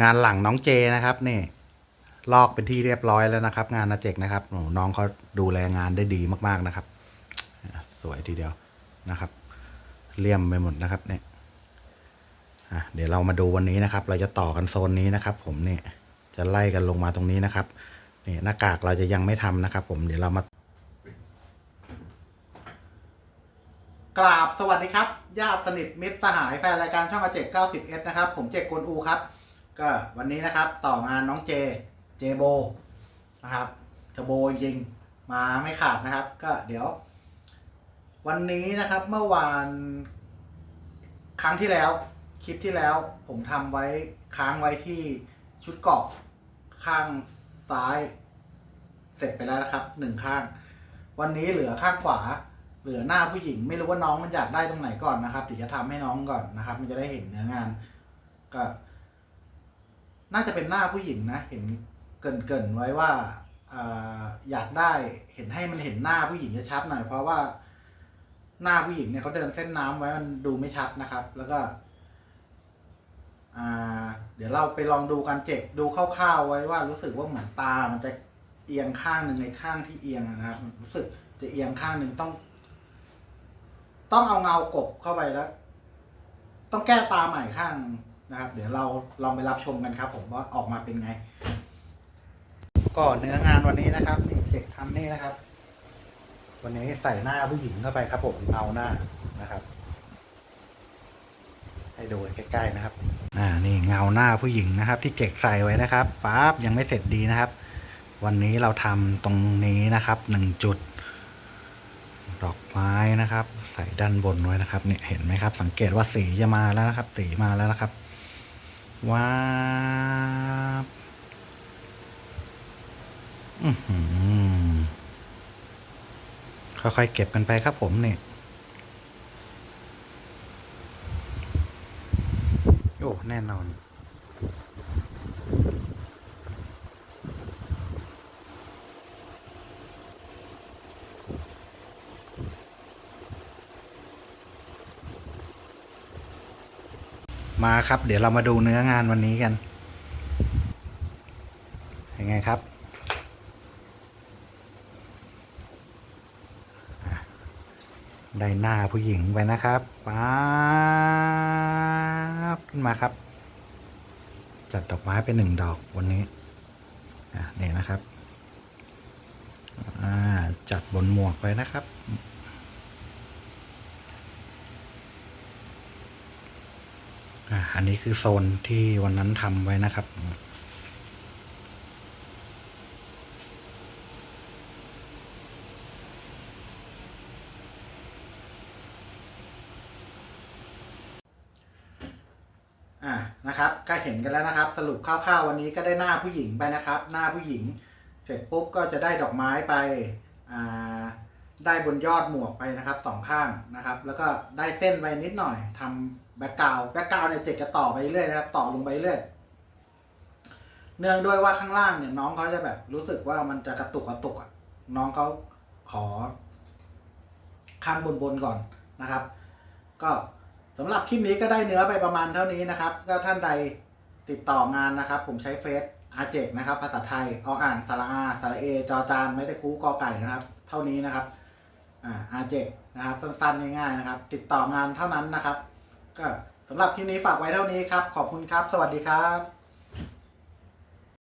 งานหลังน้องเจนะครับนี่ลอกเป็นที่เรียบร้อยแล้วนะครับ งานอาเจกนะครับน้องเขาดูแลงานได้ดีมากๆนะครับ สวยทีเดียวนะครับเลี่ยมไปหมดนะครับเนี่ยเดี๋ยวเรามาดูวันนี้นะครับ เราจะต่อกันโซนนี้นะครับ ผมเนี่ยจะไล่กันลงมาตรงนี้นะครับนี่หน้ากากเราจะยังไม่ทำนะครับ ผมเดี๋ยวเรามากราบสวัสดีครับญาติสนิทมิตรสหายแฟนรายการช่องอาเจก 90 s นะครับ ผมเจกกวนอูครับ ก็วันนี้นะครับต่องานน้องเจ เจโบนะครับเทโบจริงมาไม่ขาดนะครับ ก็เดี๋ยว วันนี้นะครับเมื่อวานครั้งที่แล้ว คลิปที่แล้วผมทำไว้ค้างไว้ที่ชุดเกาะข้างซ้าย เสร็จไปแล้วนะครับหนึ่งข้าง วันนี้เหลือข้างขวา เหลือหน้าผู้หญิง ไม่รู้ว่าน้องมันอยากได้ตรงไหนก่อนนะครับเดี๋ยวจะทำให้น้องก่อนนะครับ มันจะได้เห็นเนื้องาน ก็ น่าจะเป็นหน้าผู้หญิงนะ เห็นเกินเกินๆไว้ว่าอยากได้เห็นให้มันเห็นหน้าผู้หญิงชัดหน่อยเพราะว่าหน้าผู้หญิงเนี่ยเขาเดินเส้นน้ำไว้มันดูไม่ชัดนะครับ แล้วก็เดี๋ยวเราไปลองดูกันเจ็กดูคร่าวๆไว้ว่ารู้สึกว่าเหมือนตา มันจะเอียงข้างหนึ่งในข้างที่เอียงนะครับรู้สึกจะเอียงข้างหนึ่งต้อง ต้องเอาเงากบเข้าไปแล้ว ต้องแก้ตาใหม่ข้าง นะครับ เดี๋ยวเราลองไปรับชมกันครับ ผมว่าออกมาเป็นไง ก็เนื้องานวันนี้นะครับนี่เจ็กทำนี่นะครับ วันนี้ใส่หน้าผู้หญิงเข้าไปครับ ผมเงาหน้านะครับให้ดูใกล้ๆนะครับ อ่า นี่เงาหน้าผู้หญิงนะครับ ที่เจ็กใส่ไว้นะครับปั๊บยังไม่เสร็จดีนะครับ วันนี้เราทำตรงนี้นะครับหนึ่งจุด ดอกไม้นะครับ ใส่ด้านบนไว้นะครับ เนี่ยเห็นไหมครับ สังเกตว่าสีจะมาแล้วนะครับ สีมาแล้วนะครับ ว้าบค่อยๆเก็บกันไปครับผมเนี่ยโอ้ แน่นอน มาครับ เดี๋ยวเรามาดูเนื้องานวันนี้กันยังไงครับ ได้หน้าผู้หญิงไปนะครับป๊าบขึ้นมาครับ จัดดอกไม้ไปหนึ่งดอกวันนี้เนี่ยนะครับจัดบนหมวกไว้นะครับ อันนี้คือโซนที่วันนั้นทำไว้นะครับ อ่านะครับก็เห็นกันแล้วนะครับ สรุปคร่าวๆวันนี้ก็ได้หน้าผู้หญิงไปนะครับ หน้าผู้หญิง เสร็จปุ๊บก็จะได้ดอกไม้ไปอ่า ได้บนยอดหมวกไปนะครับสองข้างนะครับ แล้วก็ได้เส้นไปนิดหน่อยทำแบ็กกราวแบ็กกราวเนี่ยเจ็ดจะต่อไปเรื่อยนะครับ ต่อลงไปเรื่อยเนื่องด้วยว่าข้างล่างเนี่ยน้องเขาจะแบบรู้สึกว่ามันจะกระตุกกระตุกอะน้องเขาขอ ข้างบนบนก่อนนะครับ ก็สำหรับคลิปนี้ก็ได้เนื้อไปประมาณเท่านี้นะครับ ก็ท่านใดติดต่องานนะครับ ผมใช้เฟซอาเจกนะครับ ภาษาไทยออ่างสระอาสระเอ จอจาน ไม่ได้คูกอไก่นะครับ เท่านี้นะครับ อาเจกนะครับสั้นๆง่ายๆนะครับ ติดต่องานเท่านั้นนะครับ ก็สำหรับคลิปนี้ฝากไว้เท่านี้ครับ ขอบคุณครับ สวัสดีครับ